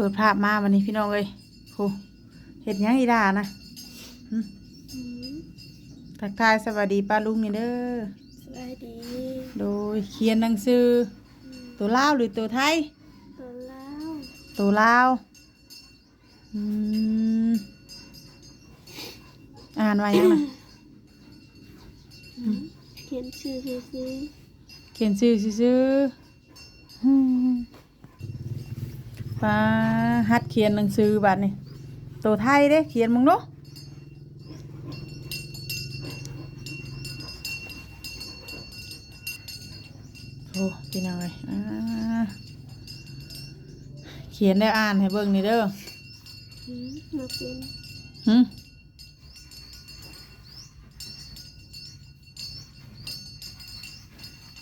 ปิดภาพมาวันนี้พี่น้องเอ้ยโหเห็ดหยังอีดานะหึอืมทักทายสวัสดีป้าลุงนี่เด้อสบายดี โดยเขียนหนังสืออืมตัวลาวหรือตัวไทย ตัวเล่าตัวลาวอืมอ่านว่าหยังนะอืมเขียนชื่อซื้อเขียนชื่อซื่อๆอืม ป้าฮัดเขียนหนังสือบัดนี่ตัวไทยเด้เขียนมึงเนาะโอ้พี่น้องเอ้ยอ่าเขียนได้อ่านให้เบิ่งนี่เด้อๆอืมมาเป็นหึ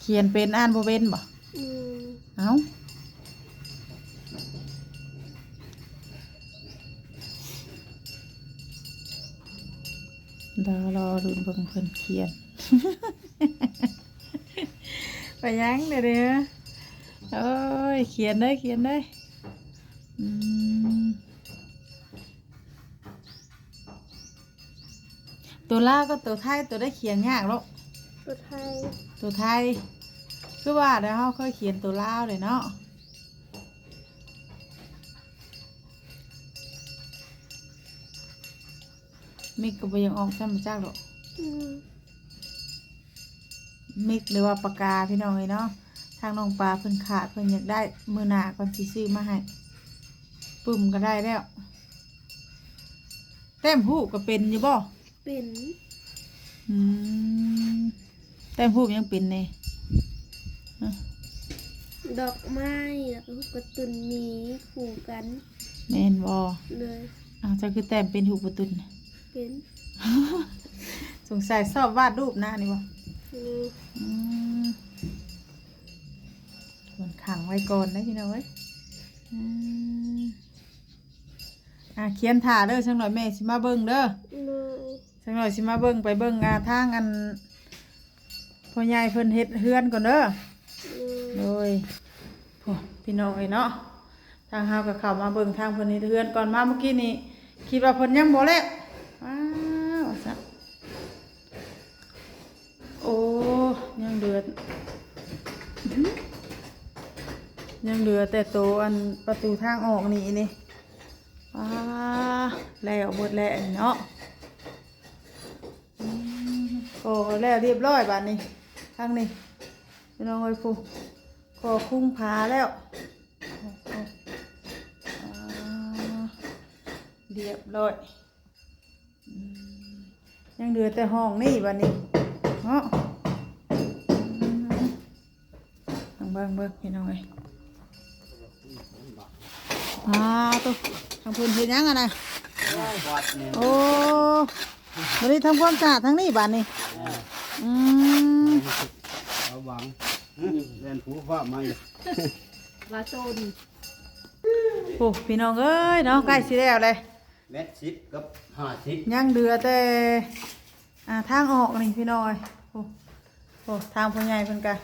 เขียนเป็นอ่านบ่เป็นบ่อืมเอ้า ดี๋ยวรอดูเบิ่งเพิ่นเขียนไปยังเด้อเด้อโอ้ยเขียนได้เขียนได้อืมตัวลาวก็ตัวไทยตัวได้เขียนยากแล้วตัวไทยตัวไทยคือว่าแล้วเขาเคยเขียนตัวลาวเลยเนาะ มิกก็บ่ยังออกซ้ำมาจากหรอกอืมมิกหรือว่าปากกาพี่น้องเลยเนาะทางน้องปลาเพิ่นขาดเพิ่นอยากได้มือหนาก่อนสิซื้อมาให้ปุ่มก็ได้แล้วแต้มหูก็เป็นอยู่บ่เป็นอืมแต้มหูยังเป็นเลยดอกไม้แล้วก็กระตุนหมีคู่กันแม่นบ่เลยอ้าวเจะคือแต้มเป็นหูประตุน เป็นสงสัยชอบวาดรูปนะนี่บ่อืมอืมมันขังไว้ก่อนนะพี่น้องเอ้ยอืมอะเขียนถ่าเด้อช่างหน่อยแม่สิมาเบิ่งเด้อเลยช่างหน่อยสิมาเบิ่งไปเบิ่งอ่าทางอันพ่อใหญ่เพิ่นเฮ็ดเฮือนก่อนเด้อเลยโดยโอ้พี่น้องเอ้ยเนาะทางเฮาก็เข้ามาเบิ่งทางเพิ่นเฮ็ดเฮือนก่อนมาเมื่อกี้นี่คิดว่าเพิ่นยังบ่แล้วว้าว โอ้ยังเดือด ยังเหลือแต่โตวอันประตูทางออกนี่นี่ว้าแล้วหมดแล้วเนาะโอ้แล้วเรียบร้อยบาดนี้ทางนี้พี่น้องเอ้ยฟูก็คุ้งผาแล้วอ่าเรียบร้อยยังเหลือแต่ห้องนี่บาดนี้ เนาะเบิ่งเบิ่งพี่น้องเอ้ยอ่าตัวทางพื้นเห็นยังอะนะโอ้วันนี้ทำความสะอาดทั้งนี้บ้านนี้อืมระวังเล่นผูฟ้าไหมวาโซนโอ้พี่น้องเอ้ยเนาะใกล้สิแล้วเลยเม็ดสิบกับห้าสิบยังเหลือแต่ อ่าทางออกนี่พี่น้อยโอ้โอ้ทางพ่อใหญ่เพิ่นกะ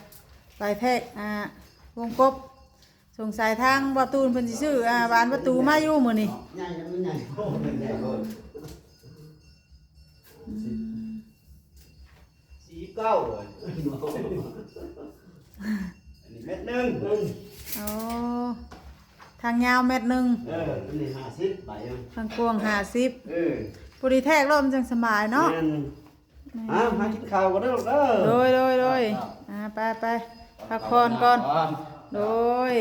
ไปแทกอ่าวงกบสงสัยทางประตูนเพิ่นสิซื้ออ่าบานประตูมาอยู่มื้อนี้ใหญ่ยังไม่ใหญ่โอ้ยใหญ่โอ้ยสี่เก้าเลยอันนี้เม็ดหนึ่งหนึ่งโอ้ทางยาวเม็ดหนึงเอออันนี้ห้าสิบไปยังทางกว้างห้าสิบเออปุริแทกร่มจังสบายเนาะ แม่อะมากินข้าวกันเด้อลูกเด้อโดยโดยโดยอ่าไปไปพักผ่อนก่อน โดย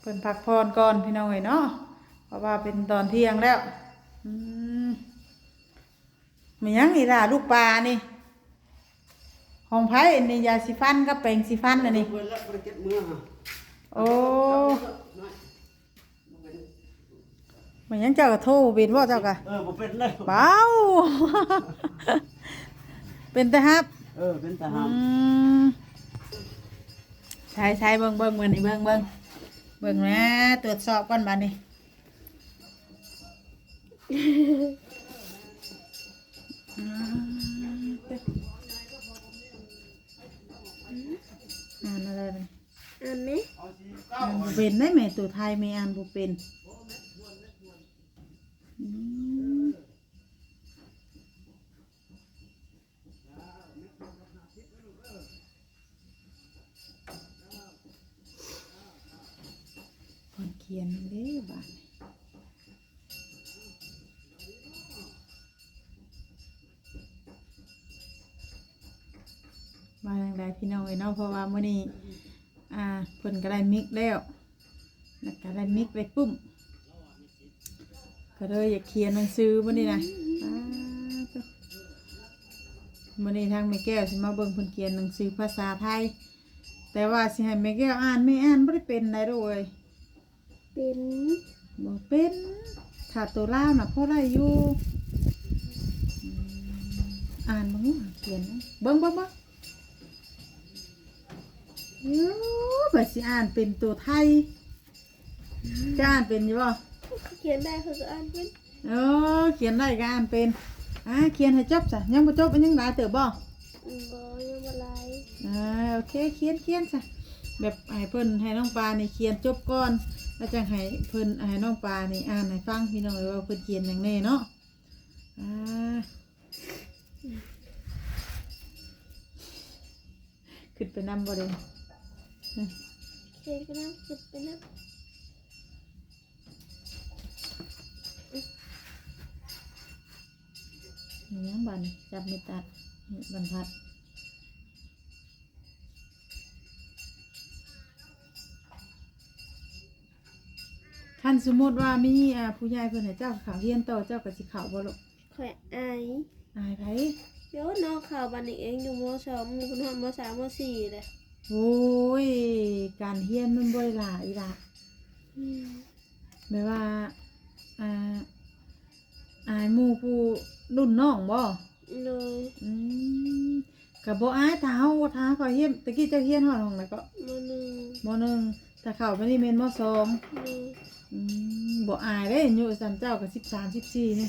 เพิ่นพักผ่อนก่อนพี่น้องเอ้ยเนาะเพราะว่าเป็นตอนเที่ยงแล้วอืมมันยังอีล่ะลูกปลานี่ห้องไผ่นี่ยาสีฟันกับแปรงสีฟันน่ะนี่เพิ่นละบ่ได้เก็บมือฮะโอ้มันยังเจ้าก็โทรเป็นบ่เจ้าก็เออบ่เป็นเลยเบา เป็นแต่ฮับเออเป็นทหาอืรมใช้ใช้เบิ่งเบิ่งเหมือนนี่เบิ่งเบิ่งเบิ่งนะตรวจสอบก่อนบัดนี้อืมอ่านอะไรเลยอ่านไหมเอาสีเก้าอ่านบ่เป็นได้แม่ตัวไทยไม่อ่านบ่เป็นอืม ขียนเด้บาดนี้มาทางใดพี่น้องเอ้ยเนาะเพราะว่ามื้อนี้อ่าเพิ่นก็ได้มิกแล้วแล้วก็ได้มิกไปปุ้มก็เลยอยากเขียนหนังสือมื้อนี้นะอ้าวเจ้ามื้อนี้ทางแม่แก้วสิมาเบิ่งเพิ่นเขียนหนังสือภาษาไทย แต่ว่าสิให้แม่แก้วอ่านไม่อ่านบ่ได้เป็นได้ดอกเว้ย เป็นบ่เป็นถ้าตัวลาวน่ะพอได้อยู่อืมอ่านบ่ฮู้เขียนนะเบิ่งเบิ่งเบิ่งโยูบ่สิอ่านเป็นตัวไทยจะอ่านเป็นอยู่บ่ เขียนได้เขาก็อ่านเป็นเออเขียนได้ก็อ่านเป็นอ่าเขียนให้จบจ้ะยังบ่จบมันยังหลายเติบบ่อืมบอยังบ่ไรอ่าโอเคเขียนเขียนจ้ะแบบให้เพิ่นให้น้องปลานี่เขียนจบก่อน แล้วจังให้เพิ่นให้น้องปลานี่อ่านให้ฟังพี่น้องเลยว่าเพิ่นเขียนหยังแน่เนาะอ่าขึ้นไปนำบ่เด้เขียนไปนะคิดไปนะมีหยังบันจับไม่ตัดนี่บรรทัด คันสมมติว่ามีอ่าผู้ใหญ่เพิ่นให้เจ้าข่าวเฮียนต่อเจ้าก็สิข่าวบ่ลูกข่อยอายอายไผเดี๋ยวน้องข่าวบันนี้เองอยู่มสองมูคุณหอมมสามมสี่เลยโอ้ย การเฮียนมันบ่ได้หลายล่ะอืมแบบว่าอ่าอายหมู่ผู้รุ่นน้องบ่เลยอืมก็บ่อายถ้าเฮาถ้าเขาเฮียนตะกี้เจ้าเฮียนฮอดห้องไหนก็มหนึ่งมหนึ่งถ้าเข้าไปนี่แม่นมสอง เลย อืมบ่อายเด้อยู่สันเจ้าก็13 14นี่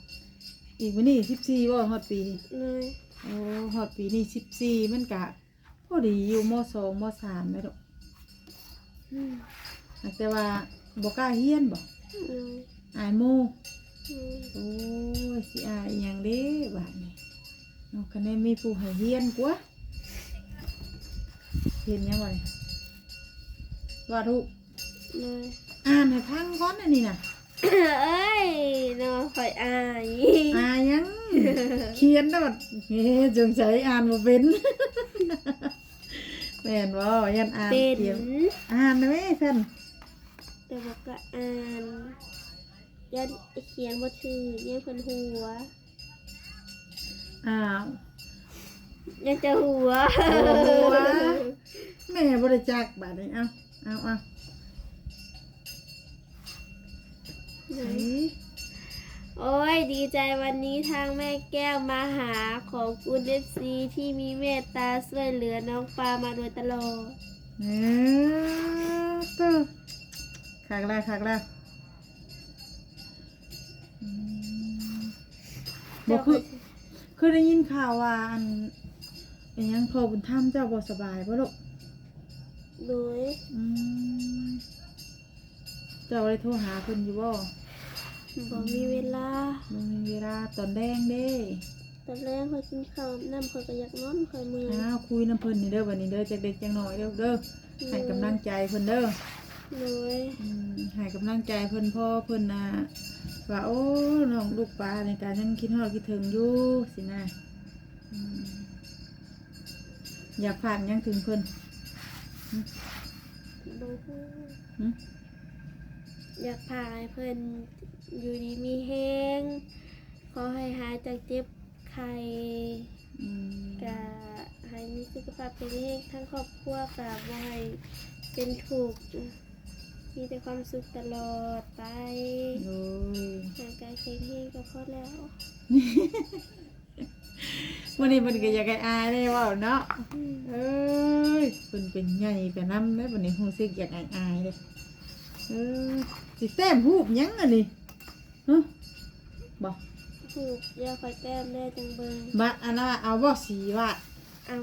13อีกมื้อนี้14บ่ฮอดปีเลยโอ้ฮอดปีนี้14มันก็พอดีอยู่มสองมสามแม่ดอกอืมแต่ว่าบ่กล้าเฮียนบ่เลยอายหมู่อืมโอ้ยสิอายอิหยังเด้บาดนี้เนาะคะแนนมีผู้ให้เฮียนกว่าเฮียนยังไงวาดรูปเลย อ่านให้พังก่อนอันนี้น่ะเอ้ยน้องข่อยอายอ่านยัง เขียนแล้วเฮ้จงใจอ่านบ่เป็นแม่นบ่ยันอ่านเป็นเขียนอ่านได้ไหมท่านแต่บอกก็อ่านยันเขียนบ่ชื่อยังเพิ่นหัวอ้าวยังจะหัวหัวแม่บ่ได้จักบาดนี้เอาเอาเอา โอ้ยดีใจวันนี้ทางแม่แก้วมาหาของคุณเอฟซีที่มีเมตตาช่วยเหลือน้องปลามาโดยตลอดเออตัวขากแล้วขากแล้วอืมบ่คือคือได้ยินข่าวว่าอันอันยังพอบุญธรรมเจ้าบ่สบายบ่ลูกโดยเจ้าได้โทรหาเพิ่นอยู่บ่ บ่มีเวลาบ่มีเวลาตอนแดงเด้ตอนแรกเคยกินข้าวน้ำเคยก็อยากนอนเคยมืออ้าวคุยน้ำเพิ่นนี่เด้อบัดนี้เด้อจักเด็กจักน้อยเด้อเด้อให้กำลังใจเพิ่นเด้อโดยอืมให้กำลังใจเพิ่นพ่อเพิ่นนะว่าโอ้น้องลูกปลาในการยังคิดฮอดคิดถึงอยู่สินะอืมอยากฝากหยังถึงเพิ่นบ่ฮู้หึอยากพาให้เพิ่น อยู่ดีมีแห้งขอให้หายจากเจ็บไข้อืมกะให้มีสุขภาพเป็นแห้งทั้งครอบครัวกะบ่ให้เป็นถูกข์มีแต่ความสุขตลอดไปโอ้ยร่างกายแข็งแรงก็พอแล้ววันนี้เพิ่นก็อยากให้อายได้เว้าเนาะอืมเอ้ยเพิ่นเป็นใหญ่ไปนำเด้อวันนี้ฮู้สึกอยากอายอายเด้อเออสิแต้มรูปหยังอันนี้ ฮะบ่ถูกยาคอยแต้มได้จังเบิงบัดอันน่ะเอาบ่สีวาดเอา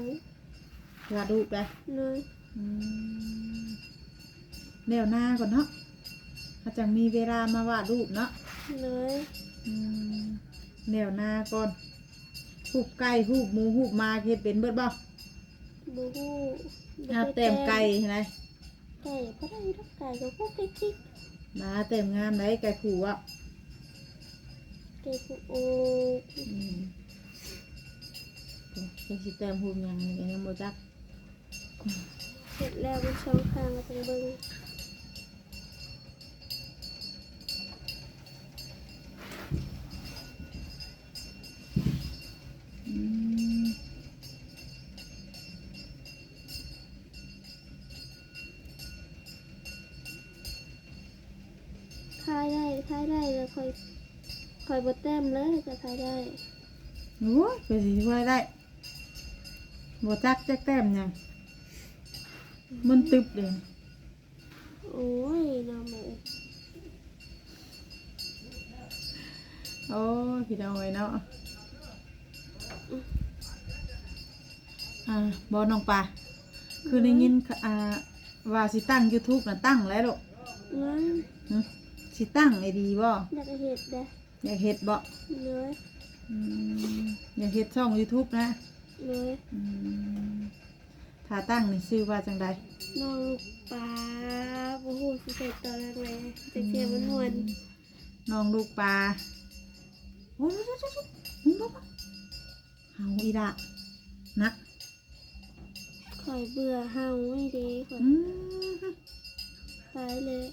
วาดรูปได้เลยออืมแนวหน้าก่อนเนาะถ้าจังมีเวลามาวาดรูปเนาะเลยอืมแนวหน้าก่อนหูบไก่หูบหมูหูบหมาเฮ็ดเป็นเบิดบ่บูฮู้เอาแต้มไก่เห็นไหมไก่ก็ได้ทุกไก่ก็พวกกิ๊กมาแต้มงามไหนไก่ขู่อะ ๆไก่ผูโออืมเป็นสิแต้มหูยังนี่ยังบ่จักเสร็จแล้วเป็นช่องข้างก็ต้องเบิ้ง ค่อยบ่แต้มเลยก็ทายได้โอ้ยเป็นสิช่วยได้บ่จักจักแต้มหยังมันตึบเด้โอ้ยน้ำเลยโอ้ยพี่น้องเอ้ยเนาะอ่าบ่น้องปลาคือได้ยินอ่าว่าสิตั้ง YouTube น่ะตั้งแล้วลูกงั้นหึสิตั้งไอ้ดีบ่อยากเห็ดเด้ อยากเฮ็ดบ่เลยอืมอยากเฮ็ดช่อง YouTube นะเลยอืมถ้าตั้งนี่ชื่อว่าจังใดน้องลูกปลาบูฮู้สิใส่ตอนแรกเลยจะเทียมมันหวนน้องลูกปลาโอ้ยๆๆมึงบ่ปะเฮาอีละนะข่อยเบื่อเฮาไม่ดีข่อยอืม ตายเลย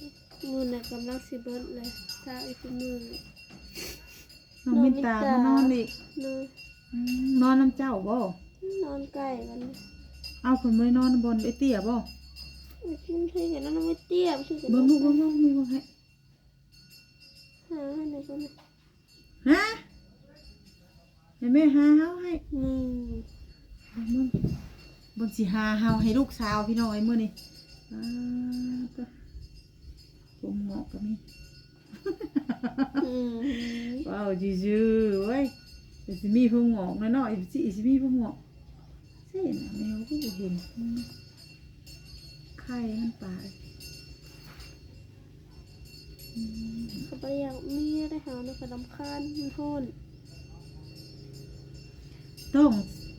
มือน่ะกำลังสิเบิดเลยถ้าอีกมือ น้องมินตามานอนอีกเลยอืมนอนน้ำเจ้าบ่นอนใกล้กันเอาคนไม่นอนบนไอเตี้ยบ่ไม่กินเท่กันนั่นไม่เตี้ยไม่ใช่กันเบิ่งลูกเบิ่งลูกมีบ่ให้หาให้หน่อยก่อนนะฮะให้แม่หาเฮาให้นี่เบิ่งมึงบนสิหาเฮาให้ลูกสาวพี่น้องไอ้มื้อนี้อ่าตะผมเหมาะกับมีอืม ว้าวจื้อๆเว้ยเดี๋ยวสิมีผู้หงอกน้อยๆอีกสิสิมีผู้หงอกเส้นน่ะแมวก็บ่เห็นอืมไข่มันปลายอืมเขาไปอยากมีได้หาในกระดำคานมันโทนต้อง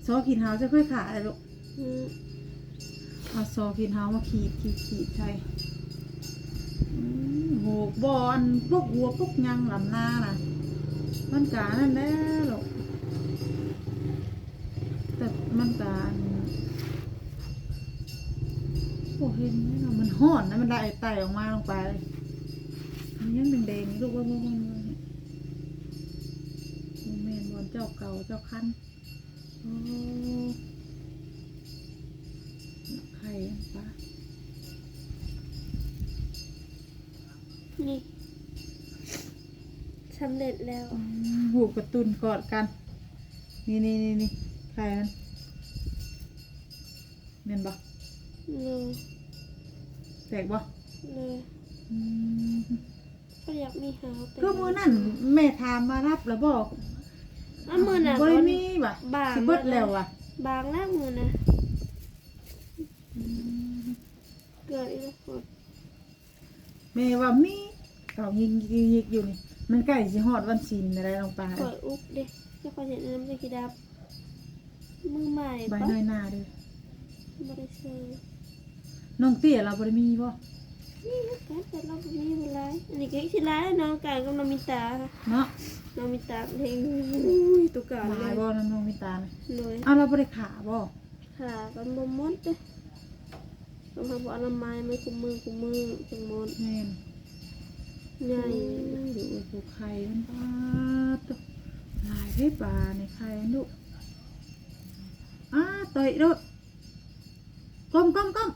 ซอขีดเฮาจะค่อยขาเลยลูกอืมเอาซอขีดเฮามาขีดขีดขีดใช่อืมโหกบอลพวกวัวพวกยังลำหน้าน่ะ มันกานั่นแหละลูกแต่มันกาโอ้เห็นไหมเนามันห่อนนะมันได้ไตออกมาลงไปยมันยังแดงๆนี่ลูกว่าว่าว่าว่าแมนบอลเจ้าเก่าเจ้าคันโอ้ นี่สำเร็จแล้วอืมหูกระตุนกอดกัน นี่นี่นี่นี่ไข่มันเม่นบ่เลยแตกบ่เลยอืมก็อยากมีหาแต่คือมือนั่นแม่ถามมารับแล้วบอกอะมือน่ะบ่ได้มีว่ะบางสิเบิดแล้วว่ะบางแล้วมือน่ะเกิดอีกแล้วแม่ว่ามี เก่ายิงยิงยิงอยู่นี่มันใกล้สิฮอดวันศีลอะไรลงไปข่อยอุกเด้จะคอยเห็นน้ำจะกีดับมือใหม่ใบปะน้อยหน้าเด้อไม่ได้เซอร์น้องเตี้ยเราบ่ได้มีบ่นี่นะการแต่เราไม่มีเวลาอันนี้ก็อีกทีร้ายน้องการกับน้องมิตาค่ะเนาะน้องมิตาเพลงอุ้ยตัวการหเลลายยบ่น้องมีตาน่ะเลยเอาเราบ่ได้ขาบ่ขากันบ่มดเด้ต้องทำบ่อนามัยไม่คุมมือคุมมือจังมดแม่น ใหญ่ดูดูไข่มันปลาตหลายเด้ปลาในไข่มันดุอ้าต่อยโดดก้มก้มก้ม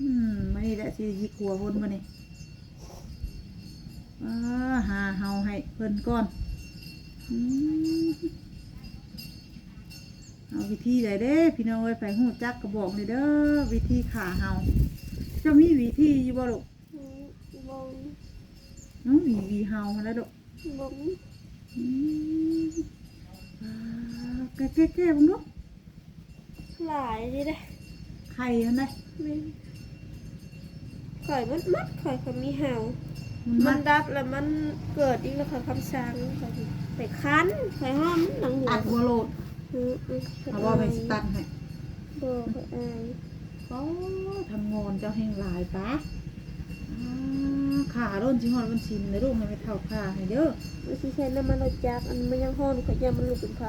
อืมไม่ได้สิยิกหัวคนมานี่อ่าหาเฮาให้เพิ่นก่อนอเอาวิธีใดเด้ พี่น้องไว้ยไปหูจักกระบอกเลยเด้อวิธีขาเฮาจะมีวิธีอยู่บ่ลูกอืมบง น้องหวีหวีเฮามาแล้วลูกบงอืมอ่าแก้แก้แก้บังลูกหลายดิเด้ขไข่อันไหนแม่นข่อยมันมัดข่อยข่อยมีเห่ามันมัมันนดับแล้วมันเกิดอีกแล้วข่อยคำสั่งข่อยไปคันข่อยห้อมหนังหัวอัดหัวโลดอืออือเอาว่าไปสตันให้ บ่ข่อยอาย โอ้ทำงอนเจ้าแห่งหลายปะอ่า ขาโดนจิงอนมันชินในรูปให้ไม่เท่าขาให้เด้อมันสิใช้น้ำมันรถจักรอันมันยังห้อนข่อยยามมันลุกเป็นไฟ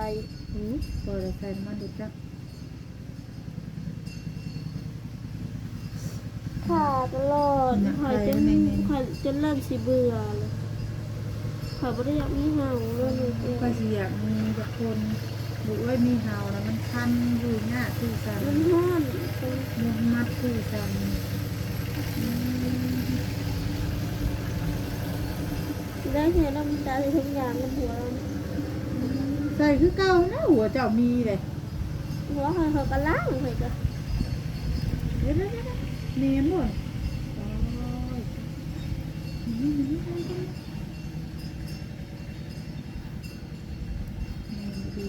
หูบ่ได้ใส่น้ำมันดูจักขาตลอดข่อยจนข่อยจนเริ่มสิเบื่อเลยข่อยบ่ได้อยากมีเห่าเลยนี่เองก็สิอยากมีแต่คนบอกว่ามีเห่าแล้วมันคันอยู่หน้าคือกันมันห้อนมุมัดคือกัน ได้ใช้น้ำตาใส่ทุกอย่างในหัวเราใส่คือเก่านะหัวเจ้ามีเลยหัวข่อยเขาก็ล้างข่อยก็เดี๋ยวเดี๋ยวเดี๋ยวเนียนหมดโอ้ยนี่นี่นี่นี่นี่ดี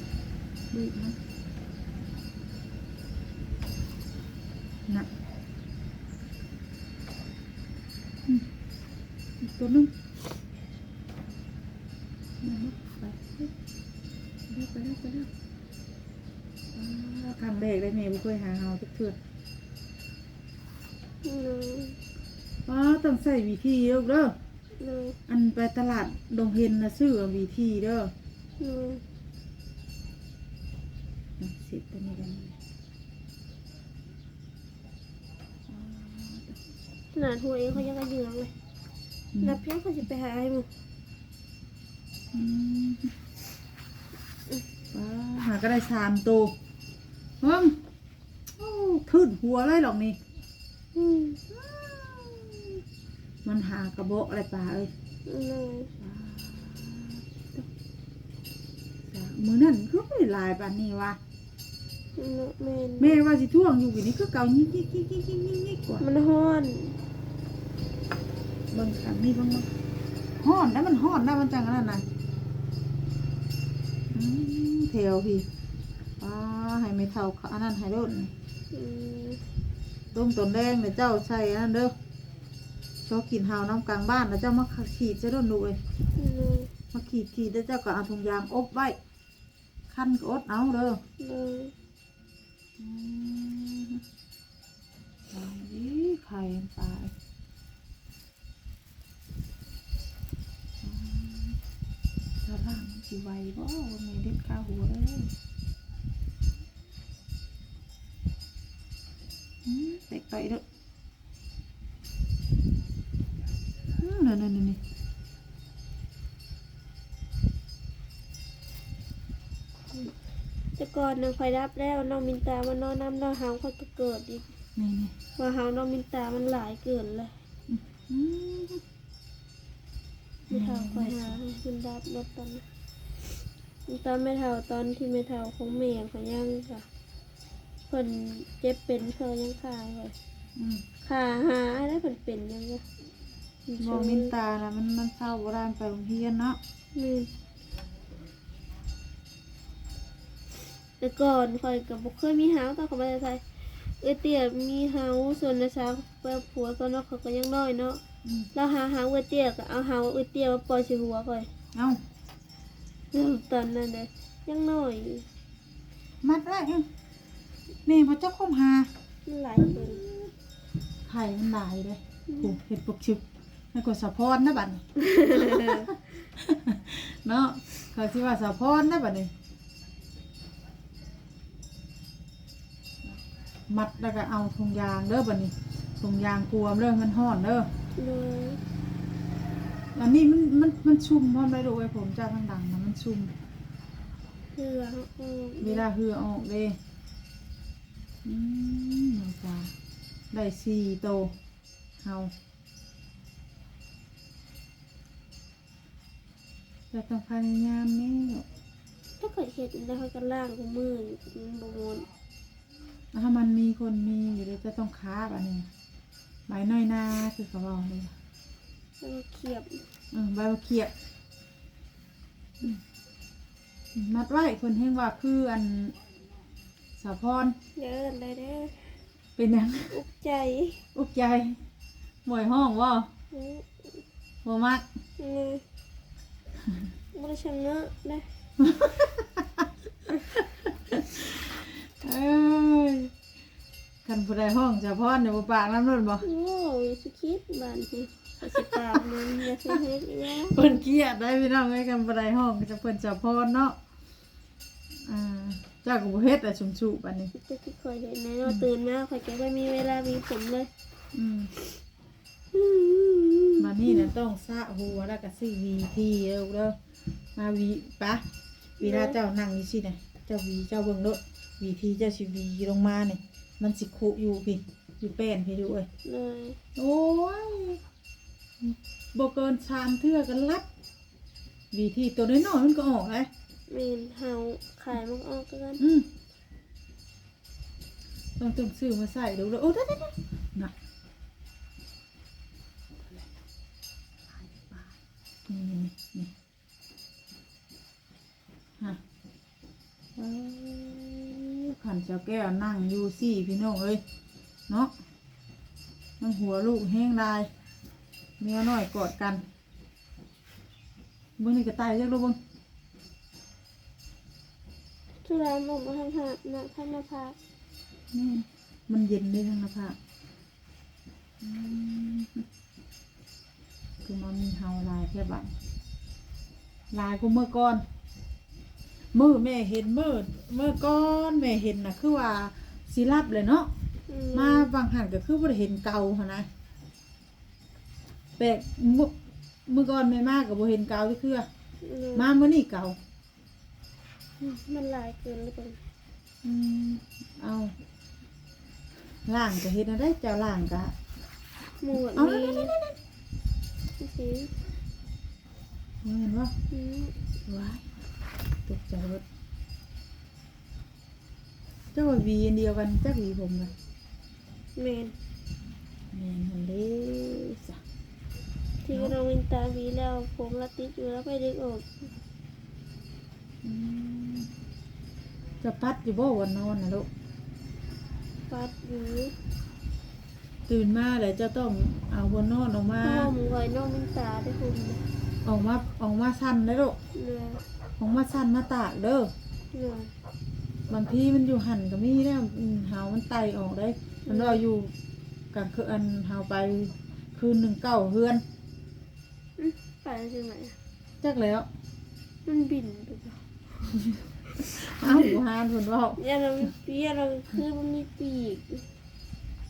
ดีนะน่ะอืมอีกตัวนึงมาลูก ไปเฮ้ยไปแล้วไปแล้วไปแล้วอ่าครั้งแรกได้แม่บุเคยหาเฮาทุกเทื่ออืมอ๋อต้องใส่วีทีเด้อเด้อเลยอันไปตลาดดงเฮนนะซื้อวีทีเด้อเลยน่สิตัวนี้กันขนาดหัวเองเขายังกระเยืองเลยนับเพียงเขาจะไปหาให้มึง ว้าหาก็ได้สามตัวเฮ้ยโอ้ทืดหัวเลยหรอกนี่อืมมันหากระโบะอะไรป่าเอ้ยเลยจ้ะมือนั่นก็ไม่ได้ลายปานนี้วะเนาะแม่นแม่ว่าสิท่วงอยู่กี่นี้ก็เก่ายิกยิกยิกยิกยิกยิกยิกกว่ามันห้อนเบิ่งขันนี่เบ้างมั้งฮ้อนนะมันฮ้อนนะมันจังอันนั้นน่ะ อืมเทวพี่อ่าให้ไม่เท่าเขาอันนั้นให้โดนอืมต้มต้นแดงเนี่ยเจ้าใส่อันนั้นเด้อชอบกินหาวน้ำกลางบ้านแล้วเจ้ามาขีดจะโดนดูเลยเลยมาขีดขีดแล้วเจ้าก็เอาถุงยางอบไว้ขั้นก็อดเอาเด้อเลยอืมเอาดิไข่มันตายอืมถ้าล่างมัน สิไหวบ่ว่าแม่เด็ดข้าหัวเด้ออืมเตะต่อยเด้ออืมนั่นนั่นนั่นนี่แต่ก่อนนึงคอยรับแล้วน้องมินตามานอนน้ำน้องหาวเขาก็เกิดอีกนี่นี่ว่าหาวน้องมินตามันหลายเกินเลยอืมไม่เท่าคอยหาให้คุณรับรถตอนนั้น ตอนไม่เท่าตอนที่ไม่เท่าของแม่เขายังค่ะเพิ่นเจ็บเป็นเพิ่นยังขายเลยอืมขาหาแล้วเพิ่นเป็นยังไงมองมินตานะมันมันเศร้าโบราณไปโรงเรียนเนาะนี่แต่ก่อนคอยกับบุเคยมีหาวตอนเขาไปไทยเออเตี๋ยมีหาวส่วนนะสาวเปิดผัวตอนนั้นเขาก็ยังน้อยเนาะอืมแล้วหาหาวเออเตี๋ยก็เอาหาวเออเตี๋ยมาปล่อยใส่หัวคอยเอ้า แล้วตอนนั้นเลยยังน้อยมัดไว้เอ้านี่พระเจ้าคมหามันหลายเกินไข่มันหลายเลยโอ้เห็ดปกชิบให้กดสะพอนนะบัดนี้ เนาะเขาสิว่าสะพอนนะบัดนี้มัดแล้วก็เอาถุงยางเด้อบัดนี้ถุงยางกวมเด้อมันห่อนเด้อ เลยอันนี้มันมันมันชุ่มพร้อมได้ดูไอ้ผมจ้าข้างดังนะมั นชุ่มเพื่อเออเวลาเหือออกเลยอืมน้ำปลาได้สี่โตเฮาจะต้องพยายามแม่ถ้าเกิดเห็ดแล้วเขาก็ล่างกับมือมันบมวนถ้ามันมีคนมีอยู่เลยจะต้องค้าบอันนี้ใบน้อยหน้าคือเขาบอกเลยแล้วก็เขียบอืมใบมะเขียบ อืมมัดไว้คนเฮงว่าคืออันสาพรเดินได้เด้อเป็นหยังอุกใจอุกใจหมวยห้องว่าอืมบ่มักนี่บ่ได้ชะเงอะนะเอ้ยคันผู้ใดห้องจะพรเดี๋ยวบ่ปากน้ำนุ่นบ่โอ้ยสิคิดบ้านที่ก็ สิตามมันอย่าสิเฮ็ดอีหยังเพิ่นเกลียดได้พี่น้องไอ้กันผู้ใดห้องจะเพิ่นจะพรเนาะอ่าเจ้าก็บ่เฮ็ดแต่ชุ่มๆบัดนี้ จะที่เคยเห็นในเราตื่นมาข่อยก็ไม่มีเวลามีผมเลยอืมมานี่น่ะต้องสระหัวแล้วก็ซื้อวีทีเด้อเด้อมาวีปะเวลาเจ้านั่งนี่สิน่ะเจ้าวีเจ้าเบิ่งโลดวีทีเจ้าสิวีลงมานี่มันสิคุอยู่พี่อยู่แป้นพี่ดูเอ้ยเลย โอ้ย บเกินชามเทื่อกันลัดวีที่ตัวน้อยๆมันก็ออกเลยเมนเฮาขายมันออกกันอืมต้องต้องซื้อมาใส่ดูเลยโอ้ได้ได้ได้น่ะนี่นี่นี่ฮะเอ้ยขันเจ้าแก้วนั่งอยู่สี่พี่น้องเอ้ยเนาะมันหัวลูกแห้งได้ เมียน้อยกอดกันเบิ่งนี่ก็ตายจักลูกเบิ่งทุรามออกมาทางหาดนะท่านมาพานี่มันเย็นด้วยทั้งนะพ่ะอืมคือมันมีเฮาลายแค่บัดลายกูเมื่อก่อนมือแม่เห็นมือเมื่อก่อนแม่เห็นนะคือว่าสิรับเลยเนาะอืมาบางหันก็คือบ่ได้เห็นเก่าหั่นนะ แปลกมื้อมื่อก่อนแม่มากก็บ่เห็นเก่าที่คือเลยมาเมื่อนี่เก่ามันหลายเกินหรือเปล่าอืมเอาล่างก็เฮ็ดนะได้เจ้าล่างก็หมวดเอานี้นั่นสิๆๆเห็นว่าอืมว้ายตกใจหมดเจ้าว่าหวีอันเดียวกันจักหวีผมเลยเมนแม่นหั่นเด้จ้ะ ที่เราวินตาวีแล้ว ผมละติดอยู่แล้วไปดึงออกอืมจะปัดอยู่บ่วันนอนนะลูก ปัดอยู่ตื่นมาแล้วเจะต้องเอาบนนอนออกมาพ่อมไว้น้องวินตาได้คุณเลยออกมาออกมาสั้นได้ลูกเลยออกมาสั้นมาตากเด้อเลยบางทีมันอยู่หันก็มีแล้วอืมหาวมันไตออกได้ มันเราอยู่กลางคืนอันหาวไปคืนหนึ่งเก้าเฮือนอื้อ ไปจังไหนอะจักแล้ว มันบินไปจ้ะเอ้าอยู่หานผนเว่าอย่าเราเปียเราคือมันมีปีก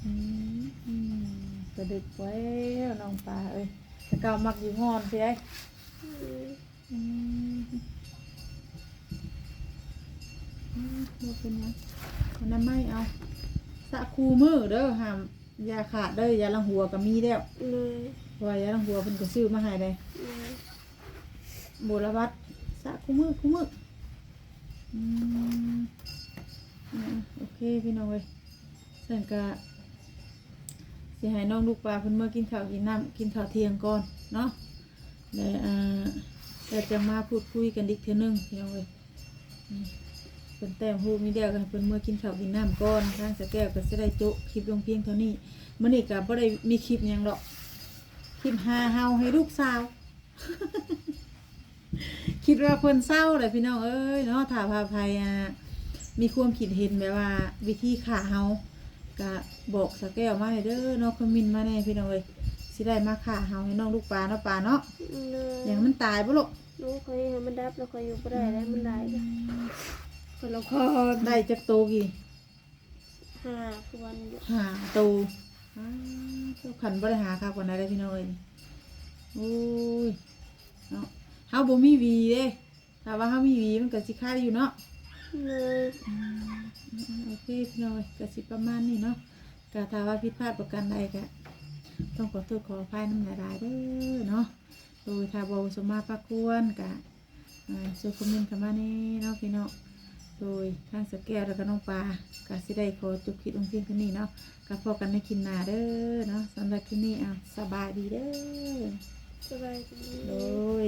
อืมอืมกระดึกไว้น้องปลาเอ้ยแต่เก่ามักอยู่งอนสิไอ้อืมอืมอืมบ่เป็นหยังอันนั้นไม่เอาสะคูมือเด้อห้ามอยาขาดเด้อยาลังหัวก็มีแล้วเลยเพราะ ว่ายาลังหัวเพิ่นก็ซื้อมาให้เลยเลยโบราวัดสะคูมือคูมืออืมอ่าโอเคพี่น้องเอ้ยสั่นก็สิให้น้องลูกปลาเพิ่นเมื่อกินข้าวกินน้ำกินข้าวเที่ยงก่อนเนาะแล้วอ่าเราจะมาพูดคุยกันอีกเทื่อนึงพี่น้องเอ้ยเพิ่นแต้มฮูมีเดียวกันเพิ่นเมื่อกินข้าวกินน้ำก่อนทางสะแก้วก็สิได้โจะคลิปลงเพียงเท่านี้มื้อนี้ก็บ่ได้มีคลิปยังดอก คลิปหาเฮาให้ลูกสาว คิดว่าเพิ่นเศร้าเลยพี่น้องเอ้ยเนาะถ้าพาภัยอะมีความคิดเห็นแบบว่า วิธีขาเฮาก็บอกสะแก้วมาให้เด้อเนาะคอมมินมาแน่พี่น้องเอ้ยสิได้มาขาเฮาให้น้องลูกปลาเนาะปลาเนาะอย่างมันตายบ่ลูกลูกเคยให้มันดับแล้วเคยอยู่บ่ได้แล้วมันหลายจ้คนละครได้จักโตกี่ห้าคือวันอยู่หาโตอ้าว ขันบ่ได้หาคักกว่านั้นเลยพี่น้องเอ้ยโอ้ยเนาะเฮาบ่มีหวีเด้ถ้าว่าเฮามีหวีมันก็สิคายอยู่เนาะเลยอืมโอเคพี่น้อยกสิประมาณนี้เนาะกะถ้าว่าผิดพลาดประการใดกะต้องขอโทษขออภัยน้ำหลายๆเด้อเนาะโดยถ้าบอสมมาประกวนกะอ่าส่วนคอมเมนต์เข้ามานี่เนาะพี่เนาะ โดยทางสแกวแล้วก็น้องปลากะสิได้ขอจบคลิปลงเพียงเท่านี้เนาะกะพอกันในคลิปหน้าเด้อเนาะสำหรับคลิปนี้อะสบายดีเด้อสบายดี โดย